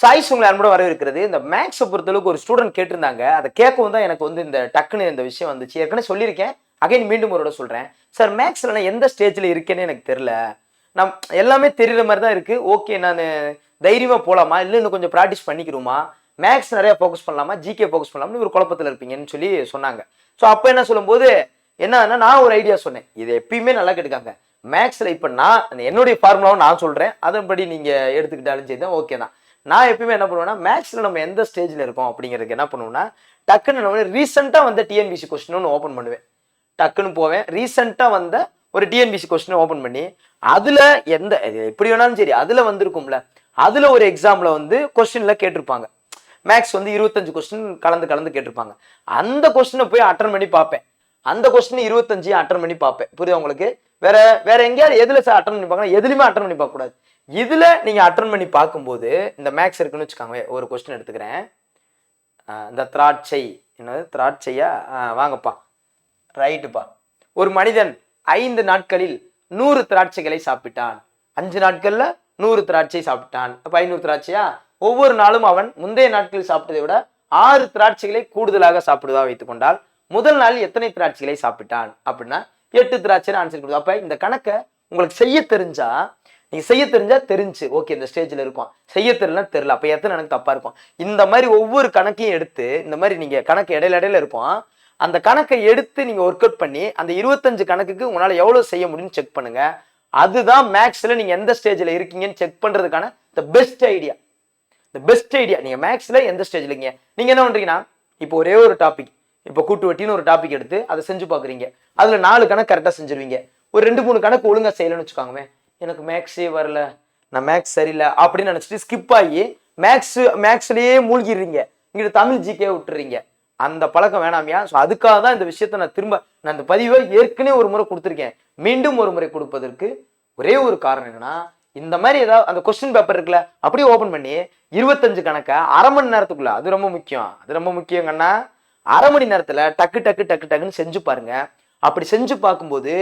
Choice உங்களை அன்போட வரவேற்கிறது. இந்த மேக்ஸை பொறுத்தளவுக்கு ஒரு ஸ்டூடெண்ட் கேட்டிருந்தாங்க. அதை கேட்கவும் தான் எனக்கு வந்து இந்த டக்குன்னு இந்த விஷயம் வந்துச்சு. ஏற்கனவே சொல்லியிருக்கேன். அகைன் மீண்டும் ஒரு சொல்கிறேன் சார் மேக்ஸில் நான் எந்த ஸ்டேஜில் இருக்கேன்னு எனக்கு தெரில நம் எல்லாமே தெரியுற மாதிரி தான் இருக்குது ஓகே நான் தைரியமாக போகலாமா இல்லை இன்னும் கொஞ்சம் ப்ராக்டிஸ் பண்ணிக்கிறோமா? மேக்ஸ் நிறையா ஃபோக்கஸ் பண்ணலாமா? ஜிகே ஃபோக்கஸ் பண்ணலாம்னு ஒரு குழப்பத்தில் இருப்பீங்கன்னு சொல்லி சொன்னாங்க. ஸோ அப்போ என்ன சொல்லும்போது என்னன்னா நான் ஒரு ஐடியா சொன்னேன். இது எப்பயுமே நல்லா கேட்டுக்காங்க. மேக்ஸில் இப்போ நான் என்னுடைய ஃபார்முலாவும் நான் சொல்கிறேன் அதன்படி நீங்கள் எடுத்துக்கிட்டாலும் சரி தான் ஓகே தான். நான் எப்பயுமே என்ன பண்ணுவேன்னா மேக்ஸில் நம்ம எந்த ஸ்டேஜில் இருக்கோம் அப்படிங்கிறதுக்கு என்ன பண்ணுவேன்னா டக்குன்னு நம்ம ரீசெண்டாக வந்த டிஎன்பிசி கொஸ்டின் ஒன்று ஓப்பன் பண்ணுவேன். டக்குன்னு போவேன். ரீசெண்டாக வந்த ஒரு டிஎன்பிசி கொஸ்டினை ஓப்பன் பண்ணி அதில் எந்த எப்படி வேணாலும் சரி அதில் வந்திருக்கும்ல அதில் ஒரு எக்ஸாமில் வந்து கொஸ்டினில் கேட்டிருப்பாங்க. மேக்ஸ் வந்து இருபத்தஞ்சு கொஸ்டின் கலந்து கலந்து கேட்டிருப்பாங்க. அந்த கொஸ்டினை போய் அட்டன் பண்ணி பார்ப்பேன். அந்த கொஸ்டின் இருபத்தஞ்சு அட்டன் பண்ணி பார்ப்பேன். புரியுது உங்களுக்கு? வேற வேற எங்கேயாவது எதுல சார் அட்டன் பண்ணி பார்க்கணும்? எதுலையுமே அட்டன் பண்ணி பார்க்கக்கூடாது இதில் இதுல நீங்க அட்டன் பண்ணி பார்க்கும்போது இந்த மேக்ஸ் இருக்குன்னு வச்சுக்கோங்க ஒரு கொஸ்டின் எடுத்துக்கிறேன். இந்த திராட்சை என்னது? திராட்சையா? ஆஹ் வாங்கப்பா. ரைட்டுப்பா ஒரு மனிதன் ஐந்து நாட்களில் நூறு திராட்சைகளை சாப்பிட்டான். அஞ்சு நாட்கள்ல நூறு திராட்சை சாப்பிட்டான். அப்ப ஐநூறு திராட்சையா? ஒவ்வொரு நாளும் அவன் முந்தைய நாட்களில் சாப்பிட்டதை விட ஆறு திராட்சைகளை கூடுதலாக சாப்பிடுவதா வைத்துக் கொண்டால் முதல் நாள் எத்தனை திராட்சைகளை சாப்பிட்டான் அப்படின்னா எட்டு திராட்சை ஆன்சர் கொடுக்கும் அப்ப இந்த கணக்கை உங்களுக்கு செய்ய தெரிஞ்சா நீங்கள் செய்ய தெரிஞ்சா தெரிஞ்சு. ஓகே இந்த ஸ்டேஜ்ல இருக்கும். செய்ய தெரியல தெரியல. அப்ப எத்தனை எனக்கு தப்பா இருக்கும்? இந்த மாதிரி ஒவ்வொரு கணக்கையும் எடுத்து இந்த மாதிரி நீங்க கணக்கு இடையில இடையில இருக்கும் அந்த கணக்கை எடுத்து நீங்க ஒர்க் அவுட் பண்ணி அந்த இருபத்தஞ்சு கணக்குக்கு உங்களால எவ்வளவு செய்ய முடியும்னு செக் பண்ணுங்க. அதுதான் மேக்ஸ்ல நீங்க எந்த ஸ்டேஜ்ல இருக்கீங்கன்னு செக் பண்றதுக்கான the best idea the best idea நீங்க மேக்ஸ்ல எந்த ஸ்டேஜ்ல இருக்கீங்க? நீங்க என்ன பண்றீங்கன்னா இப்போ ஒரே ஒரு டாபிக் இப்போ கூட்டு வட்டின்னு ஒரு டாபிக் எடுத்து அதை செஞ்சு பார்க்குறீங்க. அதில் நாலு கணக்கு கரெக்டாக செஞ்சிருவீங்க. ஒரு ரெண்டு மூணு கணக்கு ஒழுங்காக செய்யலைன்னு வச்சுக்கோங்க எனக்கு மேக்ஸே வரல நான் மேக்ஸ் சரியில்லை அப்படின்னு நினச்சிட்டு ஸ்கிப் ஆகி மேக்ஸ் மேக்ஸ்லேயே மூழ்கிடுறீங்க. இங்கிட்ட தமிழ் ஜிகே விட்டுறீங்க. அந்த பழக்கம் வேணாமியா? ஸோ அதுக்காக தான் இந்த விஷயத்த நான் திரும்ப நான் இந்த பதிவை ஏற்கனவே ஒரு முறை கொடுத்துருக்கேன். மீண்டும் ஒரு முறை கொடுப்பதற்கு ஒரே ஒரு காரணம் என்னன்னா இந்த மாதிரி ஏதாவது அந்த கொஸ்டின் பேப்பர் இருக்குல்ல அப்படியே ஓப்பன் பண்ணி இருபத்தஞ்சு கணக்கை அரை மணி நேரத்துக்குள்ள அது ரொம்ப முக்கியம். அது ரொம்ப முக்கியங்கன்னா அரை மணி நேரத்தில் டக்கு டக்கு டக்கு டக்குன்னு செஞ்சு பாருங்க. அப்படி செஞ்சு பார்க்கும்போது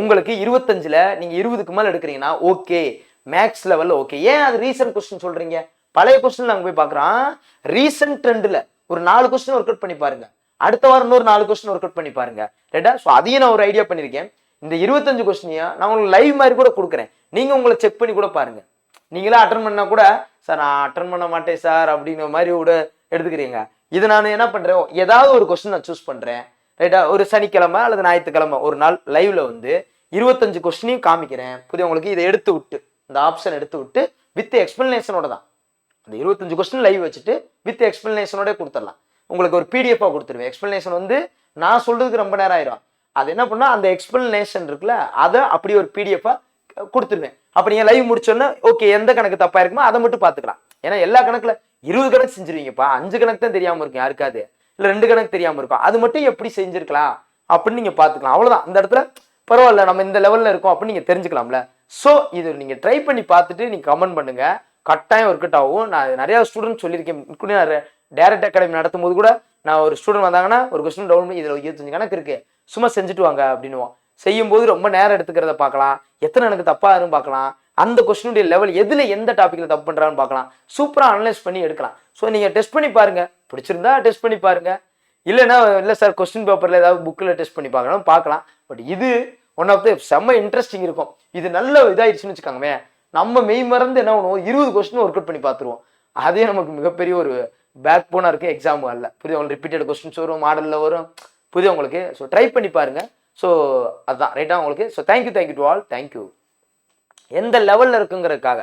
உங்களுக்கு இருபத்தஞ்சில் நீங்கள் இருபதுக்கு மேலே எடுக்கிறீங்கன்னா ஓகே. மேக்ஸ் லெவலில் ஓகே. ஏன் அது ரீசன்ட் கொஸ்டின் சொல்கிறீங்க பழைய கொஸ்டின் நாங்கள் போய் பார்க்குறோம் ரீசன்ட் ட்ரெண்டில் ஒரு நாலு கொஸ்டின் ஒர்க் அவுட் பண்ணி பாருங்க. அடுத்த வாரம் இன்னொரு நாலு கொஸ்டின் ஒர்க் அவுட் பண்ணி பாருங்க. ரைட்டா ஸோ அதையும் நான் ஒரு ஐடியா பண்ணியிருக்கேன் இந்த இருபத்தஞ்சு கொஸ்டினையும் நான் உங்களுக்கு லைவ் மாதிரி கூட கொடுக்குறேன். நீங்கள் உங்களை செக் பண்ணி கூட பாருங்க. நீங்களே அட்டன் பண்ணால் கூட சார் நான் அட்டன் பண்ண மாட்டேன் சார் அப்படிங்கிற மாதிரி கூட எடுத்துக்கிறீங்க. இது நான் என்ன பண்றேன்? ஏதாவது ஒரு கொஸ்டின் நான் சூஸ் பண்றேன். ரைட்டா ஒரு சனிக்கிழமை அல்லது ஞாயிற்றுக்கிழமை ஒரு நாள் லைவ்ல வந்து இருபத்தஞ்சு கொஸ்டினையும் காமிக்கிறேன். புதிய உங்களுக்கு இதை எடுத்து விட்டு இந்த ஆப்ஷன் எடுத்து விட்டு வித் எக்ஸ்பிளனேஷனோட தான். அந்த இருபத்தஞ்சு கொஸ்டின் லைவ் வச்சுட்டு வித் எக்ஸ்பிளனேஷனோட கொடுத்துடலாம். உங்களுக்கு ஒரு பிடிஎஃபாக கொடுத்துருவேன். எக்ஸ்பிளனேஷன் வந்து நான் சொல்றதுக்கு ரொம்ப நேரம் ஆயிரும். அது என்ன பண்ணா அந்த எக்ஸ்பிளனேஷன் இருக்குல்ல அதை அப்படியே ஒரு பிடிஎஃபாக கொடுத்துருவேன். அப்போ நீங்கள் லைவ் முடிச்சோன்னே ஓகே எந்த கணக்கு தப்பா இருக்குமோ அதை மட்டும் பார்த்துக்கலாம். ஏன்னா எல்லா கணக்குல இருபது கணக்கு செஞ்சிருவீங்கப்பா. அஞ்சு கணக்கு தான் தெரியாம இருக்கும் யாருக்காது இல்லை ரெண்டு கணக்கு தெரியாம இருக்கும். அது மட்டும் எப்படி செஞ்சிருக்கலாம்? அப்படின்னு நீங்க பார்த்துக்கலாம். அவ்வளவுதான். அந்த இடத்துல பரவாயில்ல நம்ம இந்த லெவல்ல இருக்கோம் அப்படின்னு நீங்க தெரிஞ்சுக்கலாம்ல. ஸோ இது நீங்க ட்ரை பண்ணி பார்த்துட்டு நீங்க கமெண்ட் பண்ணுங்க. கட்டாயம் ஒர்க் அவுட் ஆகும். நான் நிறைய ஸ்டூடெண்ட் சொல்லியிருக்கேன். கூட நான் டேரக்ட் அகாடமி நடத்தும் போது கூட நான் ஒரு ஸ்டூடெண்ட் வந்தாங்கன்னா ஒரு கொஸ்டின் டவுன் பண்ணி இதில் இருபத்தஞ்சு கணக்கு இருக்கு. சும்மா செஞ்சுட்டு வாங்க அப்படின்னுவோம் செய்யும்போது ரொம்ப நேரம் எடுத்துக்கிறத பார்க்கலாம். எத்தனை எனக்கு தப்பா இருக்கும் பார்க்கலாம். அந்த கொஸ்டினுடைய லெவல் எதில் எந்த டாப்பிக்கில் தப்பு பண்ணுறான்னு பார்க்கலாம். சூப்பராக அனலைஸ் பண்ணி எடுக்கலாம். ஸோ நீங்கள் டெஸ்ட் பண்ணி பாருங்கள் பிடிச்சிருந்தா டெஸ்ட் பண்ணி பாருங்கள் இல்லைன்னா இல்லை சார் கொஸ்டின் பேப்பரில் ஏதாவது புக்கில் டெஸ்ட் பண்ணி பார்க்கலாம் பார்க்கலாம். பட் இது ஒன் ஆஃப் த செம்ம இன்ட்ரெஸ்டிங் இருக்கும். இது நல்ல இதாகிடுச்சுன்னு வச்சுக்கோங்களேன் நம்ம மெய் மறந்து என்ன பண்ணுவோம்? இருபது கொஸ்டின் ஒர்க் அவுட் பண்ணி பார்த்துருவோம். அதே நமக்கு மிகப்பெரிய ஒரு பேக் போனாக இருக்குது எக்ஸாம் வரல புதிய உங்களுக்கு ரிப்பீட்டட் கொஸ்டின்ஸ் வரும் மாடலில் வரும் புதிய உங்களுக்கு. ஸோ ட்ரை பண்ணி பாருங்கள் ஸோ அதுதான் ரைட்டாக உங்களுக்கு? So thank you thank you to all thank you எந்த லெவலில் இருக்குங்கிறதுக்காக.